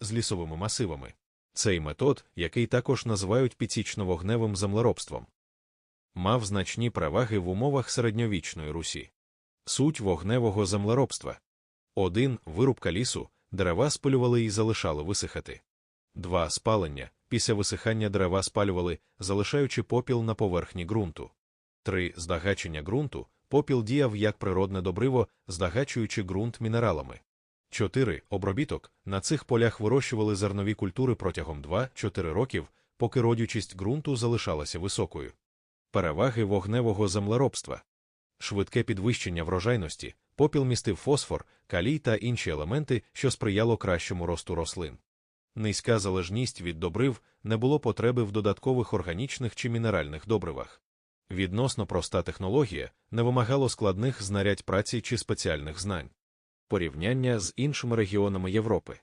з лісовими масивами. Цей метод, який також називають підсічно-вогневим землеробством, мав значні переваги в умовах середньовічної Русі. Суть вогневого землеробства 1. Вирубка лісу, дерева спалювали і залишали висихати. 2. Спалення. Після висихання дерева спалювали, залишаючи попіл на поверхні ґрунту. 3. Здагачення ґрунту. Попіл діяв як природне добриво, здагачуючи ґрунт мінералами. 4. Обробіток. На цих полях вирощували зернові культури протягом 2-4 років, поки родючість ґрунту залишалася високою. Переваги вогневого землеробства. Швидке підвищення врожайності, попіл містив фосфор, калій та інші елементи, що сприяло кращому росту рослин. Низька залежність від добрив не було потреби в додаткових органічних чи мінеральних добривах. Відносно проста технологія не вимагало складних знарядь праці чи спеціальних знань. Порівняння з іншими регіонами Європи.